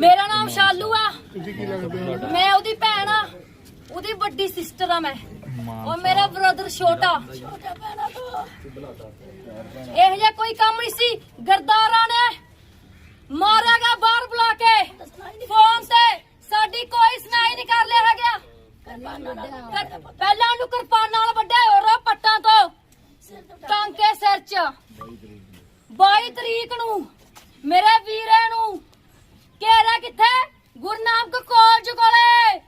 ਮੇਰਾ ਨਾਮ ਸ਼ਾਲੂ ਆ। ਤੁਸੀਂ ਕੀ ਲੱਗਦੇ ਹੋ? ਮੈਂ ਉਹਦੀ ਭੈਣ ਆ। ਉਹਦੀ ਵੱਡੀ ਸਿਸਟਰ ਆ ਮੈਂ। ਔਰ ਮੇਰਾ ਬ੍ਰਦਰ ਛੋਟਾ। ਇਹ ਜਿਹਾ ਕੋਈ ਕੰਮ ਨਹੀਂ ਸੀ। ਗਰਦਾਰਾਂ ਨੇ ਮਾਰਿਆਗਾ ਬਾਹਰ ਬੁਲਾ ਕੇ। ਫੋਨ ਤੇ ਸਾਡੀ ਕੋਈ ਸੁਣਾਈ ਨਹੀਂ ਕਰ ਲਿਆ ਹੈਗਾ। ਪਹਿਲਾਂ ਉਹਨੂੰ ਕਿਰਪਾਨ ਨਾਲ ਵੱਢਿਆ ਹੋਰ ਪੱਟਾਂ ਤੋਂ। ਟਾਂਕੇ ਸਿਰ 'ਚ। 22 ਤਰੀਕ ਨੂੰ ਮੇਰੇ ਵੀਰੇ ਨੂੰ ਘੇਰਾ ਕਿੱਥੇ? ਗੁਰਨਾਮਕ ਕਾਲਜ ਕੋਲੇ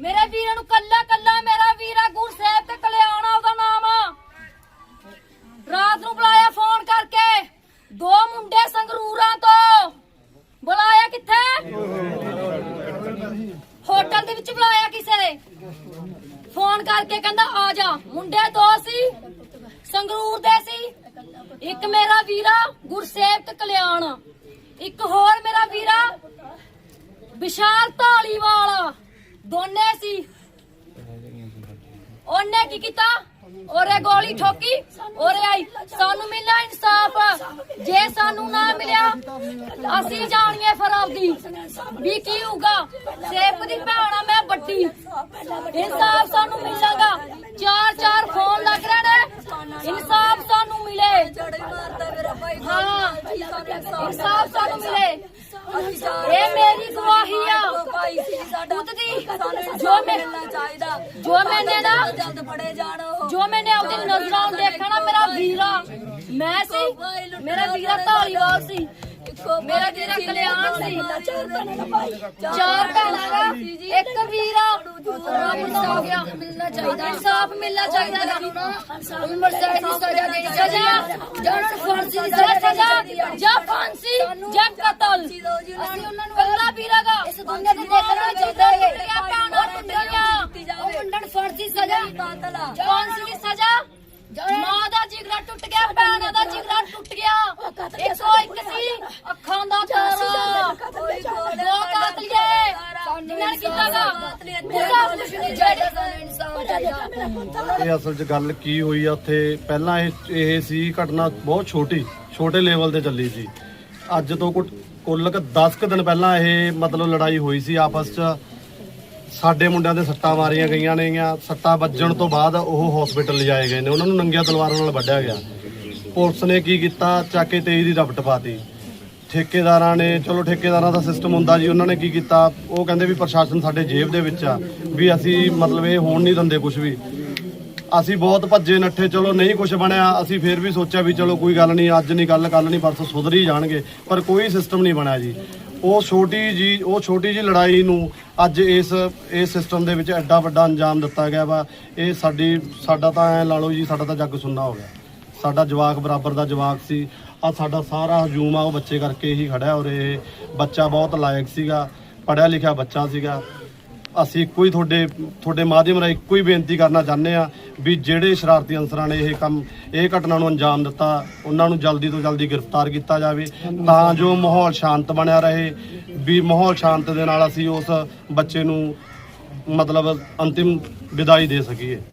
ਮੇਰੇ ਵੀਰੇ ਨੂੰ ਕੱਲਾ ਕੱਲਾ ਮੇਰਾ ਵੀਰਾ ਗੁਰਸੇਵ ਤੇ ਕਲਿਆਣਾ ਉਹਦਾ ਨਾਮ। ਆ ਰਾਤ ਨੂੰ ਬੁਲਾਇਆ ਫੋਨ ਕਰਕੇ। ਦੋ ਮੁੰਡੇ ਸੰਗਰੂਰਾਂ ਤੋਂ। ਬੁਲਾਇਆ ਕਿੱਥੇ? ਹੋਟਲ ਦੇ ਵਿੱਚ ਬੁਲਾਇਆ ਕਿਸੇ ਨੇ। ਫੋਨ ਕਰਕੇ ਕਹਿੰਦਾ, ਆ ਜਾ। ਮੁੰਡੇ ਦੋ ਸੀ, ਸੰਗਰੂਰ ਦੇ ਸੀ। ਇੱਕ ਮੇਰਾ ਵੀਰਾ ਗੁਰਸੇਵ ਤੇ ਕਲਿਆਣਾ ਇੱਕ ਹੋਰ ਮੇਰਾ ਵੀਰਾ, ਵਿਸ਼ਾਲ ਢਾਲੀਵਾਲ ਦੋਨੇ ਸੀ। ਉਹਨੇ ਕੀ ਕੀਤਾ? ਉਹਰੇ ਗੋਲੀ ਠੋਕੀ ਉਹਰੇ ਆਈ। ਸਾਨੂੰ ਮਿਲਿਆ ਇਨਸਾਫ। ਜੇ ਸਾਨੂੰ ਨਾ ਮਿਲਿਆ, ਅਸੀਂ ਜਾਣੀਏ ਫਿਰ ਆਪਦੀ ਵੀ ਕੀ ਹੋਊਗਾ? ਸੇਫ ਦੀ ਭੈਣਾ ਮੈਂ ਵੱਡੀ। ਇਨਸਾਫ ਸਾਨੂੰ ਮਿਲੇਗਾ। ਚਾਰ ਚਾਰ ਫੋਨ ਲੱਗ ਰਹੇ ਨੇ। ਇਨਸਾਫ ਸਾਨੂੰ ਮਿਲੇ। ਹਾਂ। ਇਨਸਾਫ ਸਾਨੂੰ ਮਿਲੇ। ਇਹ ਮੇਰੀ ਗਵਾਹੀ ਆ। ਖੁਦ ਦੀ, ਜੋ ਮਿਲਣਾ ਚਾਹੀਦਾ ਜੋ ਮੈਨੇ ਨਾ ਜਲਦ ਫੜੇ ਜਾਣ ਜੋ ਮੈਨੇ ਆਪਣੀ ਨਜ਼ਰਾਂ ਨੂੰ ਦੇਖਿਆ ਨਾ ਮੇਰਾ ਵੀਰਾ। ਮੈਂ ਸੀ, ਮੇਰਾ ਵੀਰਾ ਢਾਲੀਵਾਲ ਸੀ। ਮੇਰਾ ਵੀਰਾ ਕਲਿਆਣ ਸੀ ਚਾਰ ਭੈਣਾਂ ਦਾ ਇੱਕ ਵੀਰਾ ਰੱਬ ਹੋ ਗਿਆ ਮਿਲਣਾ ਚਾਹੀਦਾ। ਇਨਸਾਫ ਮਿਲਣਾ ਚਾਹੀਦਾ ਨਾ। ਉਮਰ ਸਜ਼ਾ ਦੀ ਸਜ਼ਾ ਦੇਣੀ ਸਜ਼ਾ ਜਾਂ ਫਾਂਸੀ ਦੀ ਸਜ਼ਾ ਸਜ਼ਾ ਜਾਂ ਫਾਂਸੀ ਜਾਂ ਕਤਲ। ਅਸੀਂ ਉਹਨਾਂ ਨੂੰ ਕੱਲਾ ਵੀਰਾ ਦਾ ਇਸ ਦੁਨੀਆ ਤੇ ਦੇਖਣਾ ਚਾਹੀਦਾ ਹੈ। ਭੈਣਾਂ ਟੁੱਟੀਆਂ ਉਹ ਮੁੰਡਣ ਫਾਂਸੀ ਸਜ਼ਾ। ਫਾਂਸੀ ਦੀ ਸਜ਼ਾ। ਮਾਂ ਦਾ ਜਿਗਰਾ ਟੁੱਟ ਗਿਆ ਭੈਣਾਂ ਦਾ ਜਿਗਰਾ ਟੁੱਟ ਗਿਆ। ਇੱਕੋ ਇੱਕ ਸੀ ਅੱਖਾਂ ਦਾ ਤਾਰਾ ਦੋ ਕਾਤਲੀਏ ਜਿਨ੍ਹਾਂ ਨੇ ਕੀਤਾਗਾ ਇਹ ਅਸਲ 'ਚ ਗੱਲ ਕੀ ਹੋਈ ਆ ਉੱਥੇ? ਪਹਿਲਾਂ ਇਹ ਇਹ ਸੀ ਘਟਨਾ ਬਹੁਤ ਛੋਟੀ ਛੋਟੇ ਲੈਵਲ ਤੇ ਚੱਲੀ ਸੀ। ਅੱਜ ਤੋਂ ਕੁ- ਕੁੱਲ ਕ 10 ਕੁ ਦਿਨ ਪਹਿਲਾਂ ਇਹ ਮਤਲਬ ਲੜਾਈ ਹੋਈ ਸੀ ਆਪਸ 'ਚ। ਸਾਡੇ ਮੁੰਡਿਆਂ ਦੇ ਸੱਟਾਂ ਮਾਰੀਆਂ ਗਈਆਂ ਨੇਗੀਆਂ। ਸੱਟਾਂ ਵੱਜਣ ਤੋਂ ਬਾਅਦ ਉਹ ਹਸਪੀਟਲ ਲਿਜਾਏ ਗਏ ਨੇ। ਉਹਨਾਂ ਨੂੰ ਨੰਗੀਆਂ ਤਲਵਾਰਾਂ ਨਾਲ ਵੱਢਿਆ ਗਿਆ। ਪੁਲਿਸ ਨੇ ਕੀ ਕੀਤਾ? ਚੱਕ ਕੇ 23 ਦੀ ਰਫਟ ਪਾਤੀ। ਠੇਕੇਦਾਰਾਂ ਨੇ, ਚਲੋ ਠੇਕੇਦਾਰਾਂ ਦਾ ਸਿਸਟਮ ਹੁੰਦਾ ਜੀ, ਉਹਨਾਂ ਨੇ ਕੀ ਕੀਤਾ? ਉਹ ਕਹਿੰਦੇ ਵੀ ਪ੍ਰਸ਼ਾਸਨ ਸਾਡੇ ਜੇਬ ਦੇ ਵਿੱਚ ਆ, ਵੀ ਅਸੀਂ ਮਤਲਬ ਇਹ ਹੋਣ ਨਹੀਂ ਦਿੰਦੇ ਕੁਝ ਵੀ। ਅਸੀਂ ਬਹੁਤ ਭੱਜੇ ਨੱਠੇ, ਚਲੋ ਨਹੀਂ ਕੁਝ ਬਣਿਆ। ਅਸੀਂ ਫੇਰ ਵੀ ਸੋਚਿਆ ਵੀ ਚਲੋ ਕੋਈ ਗੱਲ ਨਹੀਂ, ਅੱਜ ਨਹੀਂ ਕੱਲ ਕੱਲ ਨਹੀਂ, ਪਰਸੋਂ ਸੁਧਰ ਹੀ ਜਾਣਗੇ। ਪਰ ਕੋਈ ਸਿਸਟਮ ਨਹੀਂ ਬਣਿਆ ਜੀ। ਉਹ ਛੋਟੀ ਜੀ, ਉਹ ਛੋਟੀ ਜੀ ਲੜਾਈ ਨੂੰ ਅੱਜ ਇਸ ਇਸ ਸਿਸਟਮ ਦੇ ਵਿੱਚ ਐਡਾ ਵੱਡਾ ਅੰਜਾਮ ਦਿੱਤਾ ਗਿਆ ਵਾ। ਇਹ ਸਾਡੀ, ਸਾਡਾ ਤਾਂ ਐ ਲਾ ਲਓ ਜੀ, ਸਾਡਾ ਤਾਂ ਜੱਗ ਸੁੰਨਾ ਹੋ ਗਿਆ। ਸਾਡਾ ਜਵਾਕ ਬਰਾਬਰ ਦਾ ਜਵਾਕ ਸੀ। ਆ ਸਾਡਾ ਸਾਰਾ ਹਜੂਮ ਆ, ਉਹ ਬੱਚੇ ਕਰਕੇ ਹੀ ਖੜਾ ਔਰ ਇਹ ਬੱਚਾ ਬਹੁਤ ਲਾਇਕ ਸੀਗਾ ਪੜਿਆ ਲਿਖਿਆ ਬੱਚਾ ਸੀਗਾ। ਅਸੀਂ ਇੱਕੋ ਹੀ ਤੁਹਾਡੇ ਤੁਹਾਡੇ ਮਾਧਿਅਮ ਰਾਹੀਂ ਇੱਕੋ ਹੀ ਬੇਨਤੀ ਕਰਨਾ ਚਾਹੁੰਦੇ ਆ ਵੀ ਜਿਹੜੇ ਸ਼ਰਾਰਤੀ ਅਨਸਰਾਂ ਨੇ ਇਹ ਕੰਮ, ਇਹ ਘਟਨਾ ਨੂੰ ਅੰਜਾਮ ਦਿੱਤਾ, ਉਹਨਾਂ ਨੂੰ ਜਲਦੀ ਤੋਂ ਜਲਦੀ ਗ੍ਰਿਫਤਾਰ ਕੀਤਾ ਜਾਵੇ, ਤਾਂ ਜੋ ਮਾਹੌਲ ਸ਼ਾਂਤ ਬਣਿਆ ਰਹੇ, ਵੀ ਮਾਹੌਲ ਸ਼ਾਂਤ ਦੇ ਨਾਲ ਅਸੀਂ ਉਸ ਬੱਚੇ ਨੂੰ ਮਤਲਬ ਅੰਤਿਮ ਵਿਦਾਈ ਦੇ ਸਕੀਏ।